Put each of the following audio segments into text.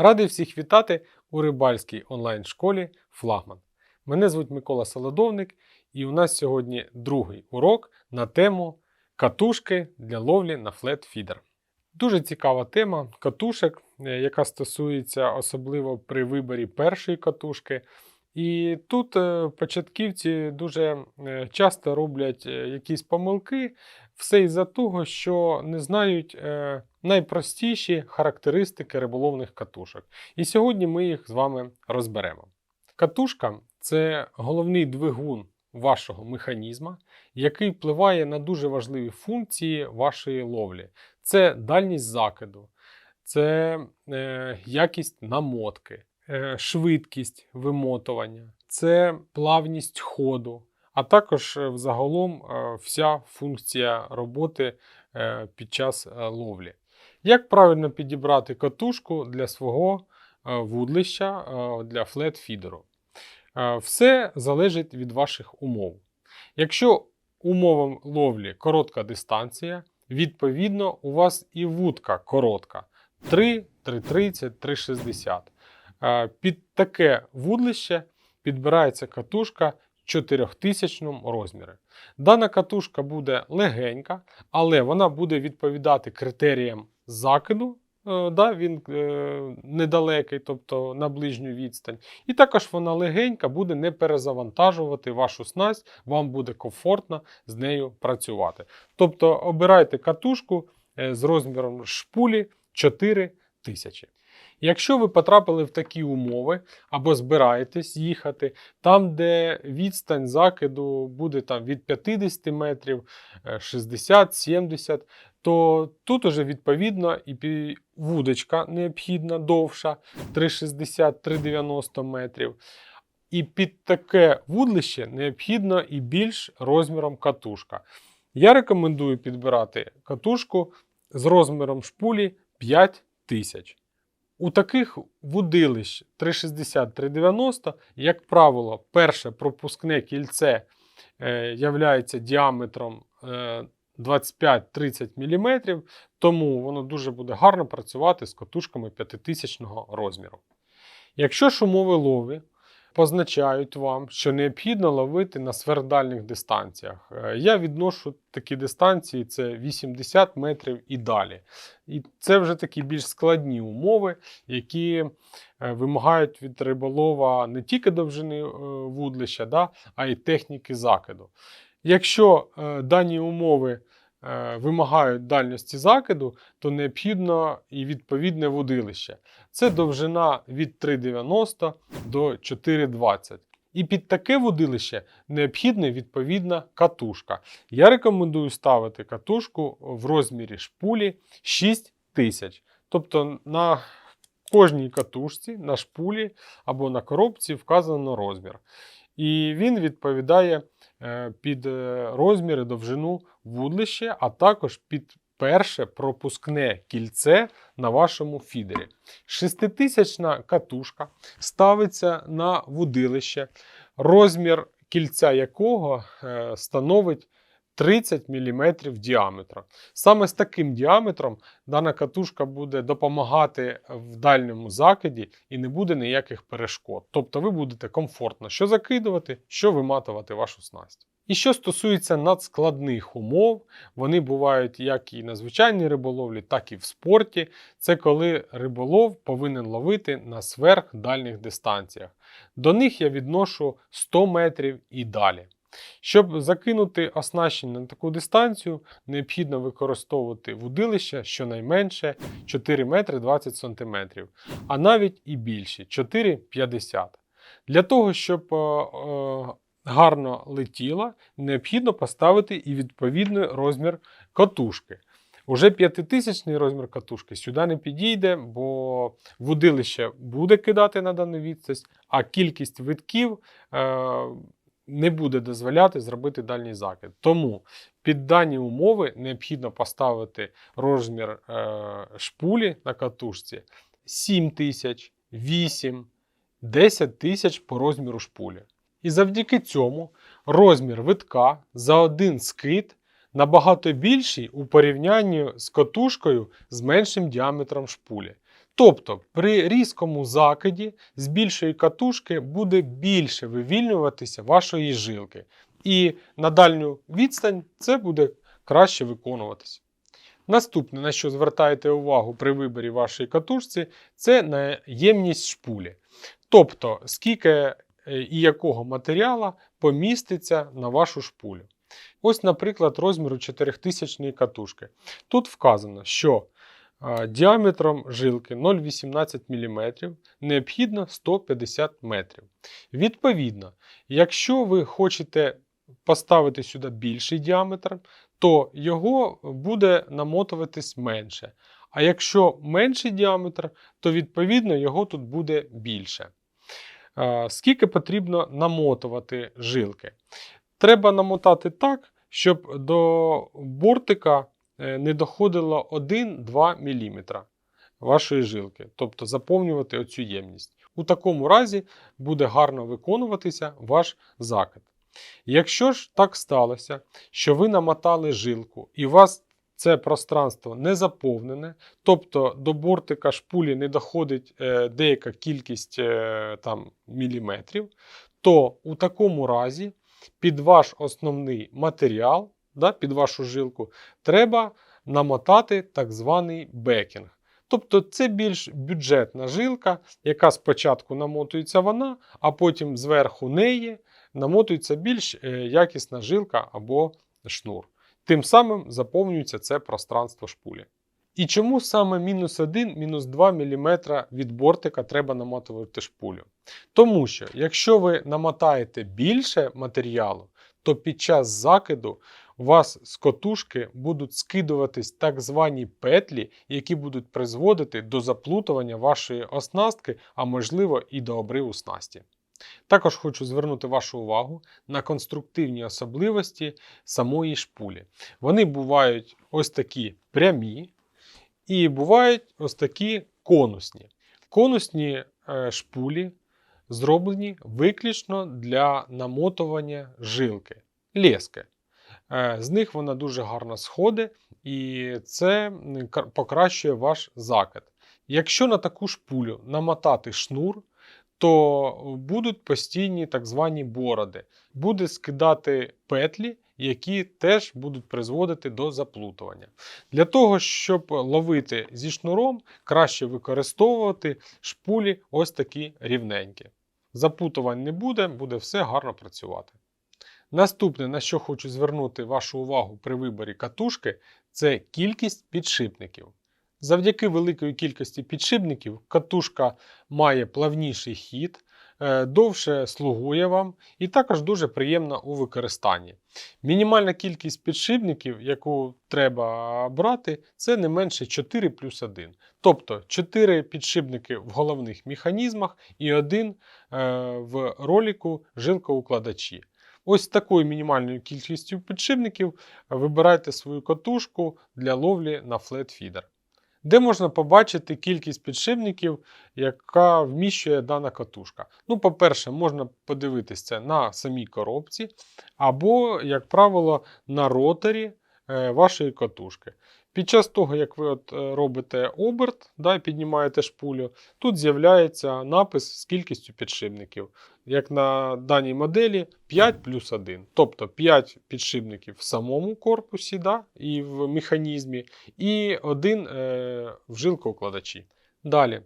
Радий всіх вітати у рибальській онлайн-школі Флагман. Мене звуть Микола Солодовник, і у нас сьогодні другий урок на тему катушки для ловлі на флет-фідер. Дуже цікава тема катушек, е, яка стосується особливо при виборі першої катушки. І тут е, початківці дуже е, часто роблять е, якісь помилки, все із-за того, що не знають найпростіші характеристики риболовних катушок. І сьогодні ми їх з вами розберемо. Катушка це головний двигун вашого механізма, який впливає на дуже важливі функції вашої ловлі. Це дальність закиду, це якість намотки, швидкість вимотування, це плавність ходу, а також е, взагалом е, вся функція роботи е, під час е, ловлі. Як правильно підібрати катушку для свого е, вудлища е, для флет-фідеру? Е, Все залежить від ваших умов. Якщо умовам ловлі коротка дистанція, відповідно, у вас і вудка коротка 3, 3,30, 3,60. Під таке вудлище підбирається катушка 4000 розмірі. Дана катушка буде легенька, але вона буде відповідати критеріям закиду. е, Да, він е, недалекий, тобто на ближню відстань. І також вона легенька, буде не перезавантажувати вашу снасть, вам буде комфортно з нею працювати. Тобто обирайте катушку е, з розміром шпулі 4000. Якщо ви потрапили в такі умови або збираєтесь їхати, там, де відстань закиду буде там, від 50 метрів, е, 60-70, то тут уже відповідно і вудочка необхідна довша 360-390 метрів. І під таке вудлище необхідно і більш розміром катушка. Я рекомендую підбирати катушку з розміром шпулі 5000. У таких вудилищ 360-390, як правило, перше пропускне кільце е, являється діаметром е, 25-30 мм, тому воно дуже буде гарно працювати з катушками 5000 розміру. Якщо шумові лові позначають вам, що необхідно ловити на сверхдальних дистанціях, е, я відношу такі дистанції це 80 метрів і далі. І це вже такі більш складні умови, які е, вимагають від риболова не тільки довжини е, вудлища, да, а й техніки закиду. Якщо дані умови вимагають дальності закиду, то необхідно і відповідне водилище. Це довжина від 3,90 до 4,20. І під таке водилище необхідна відповідна катушка. Я рекомендую ставити катушку в розмірі шпулі 6 тисяч. Тобто на кожній катушці, на шпулі або на коробці вказано розмір. І він відповідає е, під е, розміри довжину вудлища, а також під перше пропускне кільце на вашому фідері. Шеститисячна катушка ставиться на вудилище, розмір кільця якого е, становить 30 мм діаметра. Саме з таким діаметром дана катушка буде допомагати в дальньому закиді і не буде ніяких перешкод. Тобто ви будете комфортно що закидувати, що виматувати вашу снасть. І що стосується надскладних умов, вони бувають як і на звичайній риболовлі, так і в спорті. Це коли риболов повинен ловити на сверхдальних дистанціях. До них я відношу 100 метрів і далі. Щоб закинути оснащення на таку дистанцію, необхідно використовувати вудилище щонайменше 4 метри 20 см, а навіть і більше 4,50 Для того, щоб е, е, гарно летіла, необхідно поставити і відповідний розмір катушки. Уже 5000 розмір катушки сюди не підійде, бо вудилище буде кидати на дану відстань, а кількість витків е, не буде дозволяти зробити дальній закид. Тому під дані умови необхідно поставити розмір е, шпулі на катушці 7 тисяч, 8, 10 тисяч по розміру шпулі. І завдяки цьому розмір витка за один скид набагато більший у порівнянні з катушкою з меншим діаметром шпулі. Тобто при різкому закиді з більшої катушки буде більше вивільнюватися вашої жилки. І на дальню відстань це буде краще виконуватися. Наступне, на що звертаєте увагу при виборі вашої катушці, це на ємність шпулі. Тобто, скільки е, і якого матеріалу поміститься на вашу шпулю. Ось, наприклад, розміру 4000 катушки. Тут вказано, що діаметром жилки 0,18 мм необхідно 150 метрів. Відповідно, якщо ви хочете поставити сюди більший діаметр, то його буде намотуватись менше. А якщо менший діаметр, то відповідно його тут буде більше. Скільки потрібно намотувати жилки? Треба намотати так, щоб до бортика не доходило 1-2 мм вашої жилки, тобто заповнювати оцю ємність. У такому разі буде гарно виконуватися ваш закид. Якщо ж так сталося, що ви намотали жилку і у вас це пространство не заповнене, тобто до бортика шпулі не доходить е, деяка кількість е, там, міліметрів, то у такому разі під ваш основний матеріал, да, під вашу жилку, треба намотати так званий бекінг. Тобто це більш бюджетна жилка, яка спочатку намотується вона, а потім зверху неї намотується більш е, якісна жилка або шнур. Тим самим заповнюється це пространство шпулі. І чому саме мінус 1, мінус 2 мм від бортика треба намотувати шпулю? Тому що, якщо ви намотаєте більше матеріалу, то під час закиду вас з котушки будуть скидуватись так звані петлі, які будуть призводити до заплутування вашої оснастки, а можливо і до обриву снасті. Також хочу звернути вашу увагу на конструктивні особливості самої шпулі. Вони бувають ось такі прямі і бувають ось такі конусні. Конусні е, шпулі зроблені виключно для намотування жилки, лески. Е, З них вона дуже гарно сходить і це покращує ваш закид. Якщо на таку шпулю намотати шнур, то будуть постійні так звані бороди. Буде скидати петлі, які теж будуть призводити до заплутування. Для того, щоб ловити зі шнуром, краще використовувати шпулі ось такі рівненькі. Запутувань не буде, буде все гарно працювати. Наступне, на що хочу звернути вашу увагу при виборі катушки, це кількість підшипників. Завдяки великої кількості підшипників катушка має плавніший хід, е, довше слугує вам і також дуже приємна у використанні. Мінімальна кількість підшипників, яку треба брати, це не менше 4 плюс 1. Тобто 4 підшипники в головних механізмах і один е, в роліку жилкоукладачі. Ось такою мінімальною кількістю підшипників вибирайте свою катушку для ловлі на флетфідер. Де можна побачити кількість підшипників, яка вміщує дана катушка. Ну, по-перше, можна подивитися на самій коробці, або, як правило, на роторі е, вашої катушки. Під час того, як ви от е, робите оберт, да, і піднімаєте шпулю, тут з'являється напис з кількістю підшипників. Як на даній моделі 5 плюс 1. Тобто 5 підшипників в самому корпусі да, і в механізмі, і один е, в жилкоукладачі. Далі.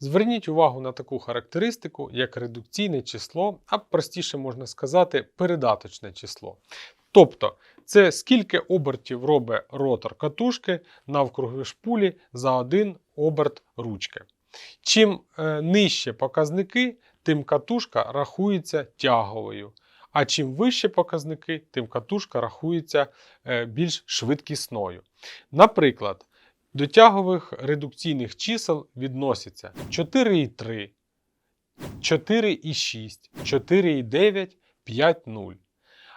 Зверніть увагу на таку характеристику, як редукційне число, а простіше можна сказати, передаточне число. Тобто, це скільки обертів робить ротор катушки навкруги шпулі за один оберт ручки. Чим е, нижче показники, тим катушка рахується тяговою. А чим вище показники, тим катушка рахується е, більш швидкісною. Наприклад, до тягових редукційних чисел відносяться 4,3, 4,6, 4,9, 5,0.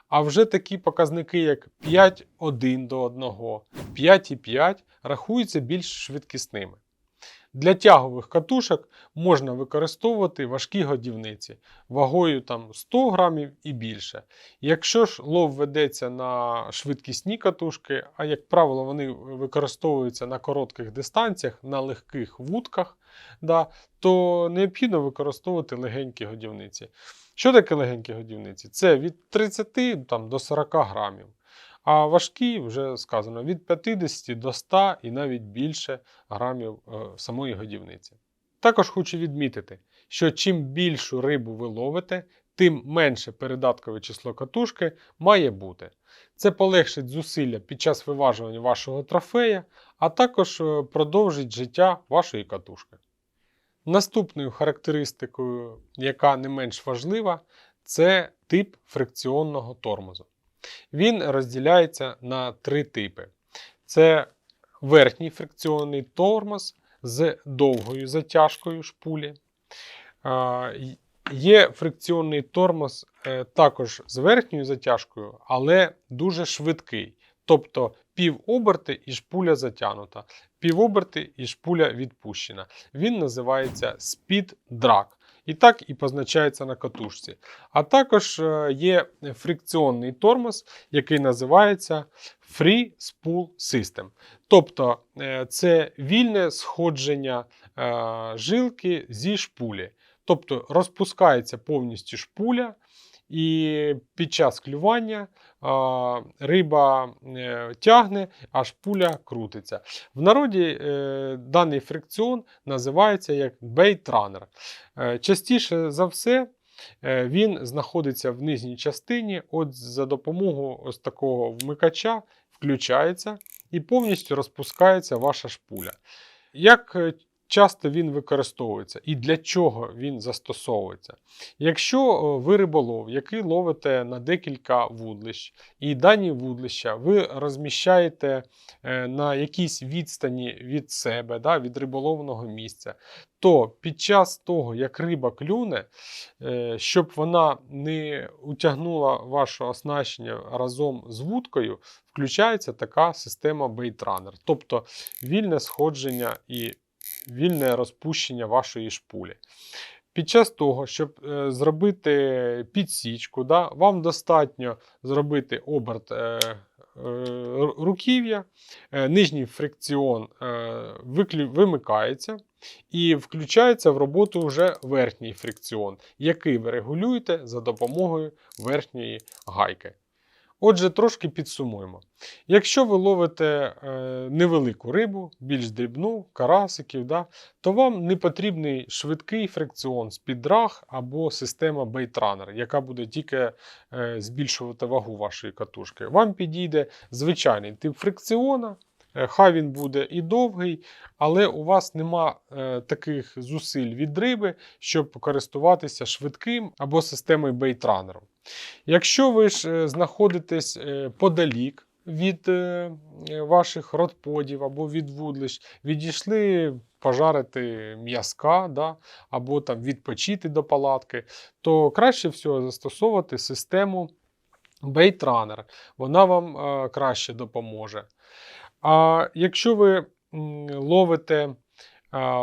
А вже такі показники, як 5,1 до 1, 5,5 рахуються більш швидкісними. Для тягових катушок можна використовувати важкі годівниці вагою там 100 грамів і більше. Якщо ж лов ведеться на швидкісні катушки, а як правило, вони використовуються на коротких дистанціях, на легких вудках, да, то необхідно використовувати легенькі годівниці. Що таке легенькі годівниці? Це від 30 там, до 40 грамів. А важкі, вже сказано, від 50 до 100 і навіть більше грамів е, самої годівниці. Також хочу відмітити, що чим більшу рибу ви ловите, тим менше передаткове число катушки має бути. Це полегшить зусилля під час виважування вашого трофея, а також е, продовжить життя вашої катушки. Наступною характеристикою, яка не менш важлива, це тип фрикціонного тормозу. Він розділяється на три типи: це верхній фрикціонний тормоз з довгою затяжкою шпулі. Є фрикціонний тормоз е, також з верхньою затяжкою, але дуже швидкий. Тобто півоберти і шпуля затягнута, півоберти і шпуля відпущена. Він називається Drag. І так і позначається на катушці. А також е, є фрикціонний тормоз, який називається Free Spool System. Тобто е, це вільне сходження е, жилки зі шпулі. Тобто розпускається повністю шпуля, і під час клювання а, риба е, тягне, а шпуля крутиться. В народі е, даний фрикціон називається як бейтранер. Е, частіше за все. е, Він знаходиться в нижній частині, от за допомогою ось такого вмикача включається і повністю розпускається ваша шпуля. Як е, часто він використовується і для чого він застосовується? Якщо е, ви риболов, який ловите на декілька вудлищ, і дані вудлища ви розміщаєте е, на якійсь відстані від себе, да, від риболовного місця, то під час того, як риба клюне, е, щоб вона не утягнула ваше оснащення разом з вудкою, включається така система бейтранер, тобто вільне сходження і вільне розпущення вашої шпулі. Під час того, щоб е, зробити підсічку, да, вам достатньо зробити оберт е, е, руків'я, е, нижній фрикціон вимикається і включається в роботу вже верхній фрикціон, який ви регулюєте за допомогою верхньої гайки. Отже, трошки підсумуємо. Якщо ви ловите е, невелику рибу, більш дрібну, карасиків, да, то вам не потрібний швидкий фрикціон з підраг або система бейтранер, яка буде тільки е, збільшувати вагу вашої катушки. Вам підійде звичайний тип фрикціона. Е, Хай він буде і довгий, але у вас нема е, таких зусиль від риби, щоб користуватися швидким або системою бейтранеру. Якщо ви ж е, знаходитесь подалік від ваших родподів або від вудлищ, відійшли пожарити м'язка да, або там відпочити до палатки, то краще всього застосовувати систему Baitrunner. Вона вам краще допоможе. А якщо ви ловите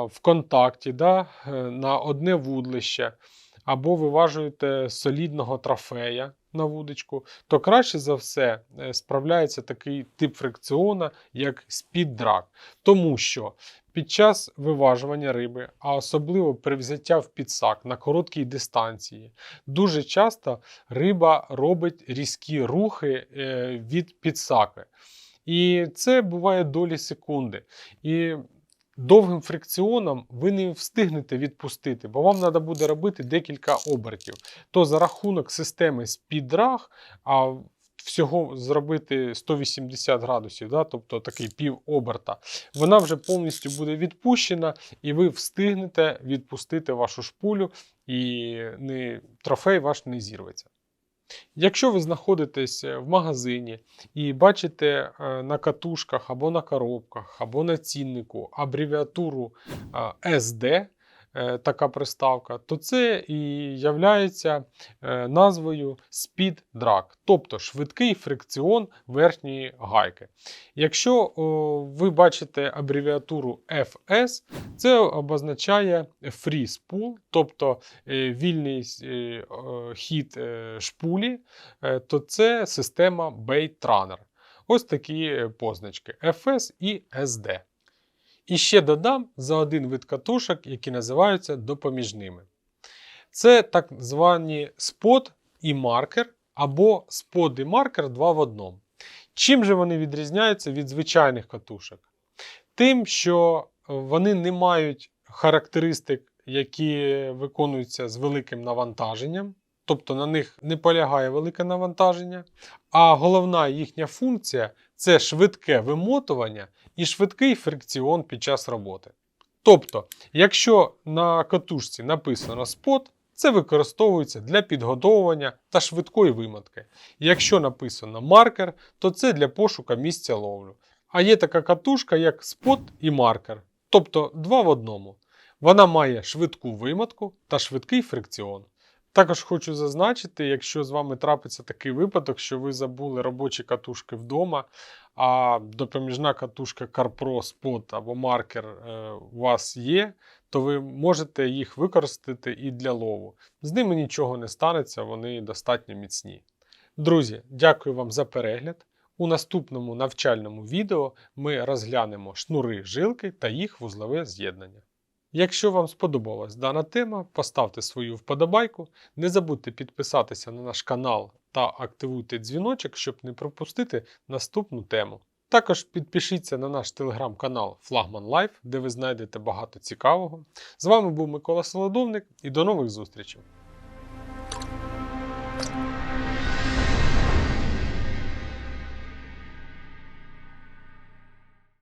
в контакті да, е, на одне вудлище, або виважуєте солідного трофея на вудочку, то краще за все е, справляється такий тип фрикціона, як спід-драг. Тому що під час виважування риби, а особливо при взяття в підсак на короткій дистанції, дуже часто риба робить різкі рухи е, від підсаки. І це буває долі секунди. І довгим фрикціоном ви не встигнете відпустити, бо вам треба буде робити декілька обертів. То за рахунок системи спідраг, а всього зробити 180 градусів, да, тобто такий пів оберта, вона вже повністю буде відпущена, і ви встигнете відпустити вашу шпулю, і не, трофей ваш не зірветься. Якщо ви знаходитесь в магазині і бачите е, на катушках або на коробках, або на ціннику абревіатуру е, SD, е, така приставка, то це і являється е, назвою Speed Drag, тобто швидкий фрикціон верхньої гайки. Якщо ви бачите абревіатуру FS, це обозначає Free Spool, тобто е, вільний е, е, хід е, шпулі, е, то це система Bait Runner. Ось такі е, позначки FS і SD. І ще додам за один вид катушок, які називаються допоміжними. Це так звані спот і маркер, або спот і маркер 2 в одному. Чим же вони відрізняються від звичайних катушок? Тим, що вони не мають характеристик, які виконуються з великим навантаженням, тобто на них не полягає велике навантаження. А головна їхня функція це швидке вимотування і швидкий фрикціон під час роботи. Тобто, якщо на катушці написано спот, це використовується для підготовування та швидкої вимотки. Якщо написано маркер, то це для пошука місця ловлю. А є така катушка, як спот і маркер, тобто два в одному. Вона має швидку вимотку та швидкий фрикціон. Також хочу зазначити, якщо з вами трапиться такий випадок, що ви забули робочі катушки вдома, а допоміжна катушка CarPro Spot або маркер е, у вас є, то ви можете їх використати і для лову. З ними нічого не станеться, вони достатньо міцні. Друзі, дякую вам за перегляд. У наступному навчальному відео ми розглянемо шнури жилки та їх вузлове з'єднання. Якщо вам сподобалась дана тема, поставте свою вподобайку. Не забудьте підписатися на наш канал та активуйте дзвіночок, щоб не пропустити наступну тему. Також підпишіться на наш телеграм-канал Флагман Лайф, де ви знайдете багато цікавого. З вами був Микола Солодовник і до нових зустрічей!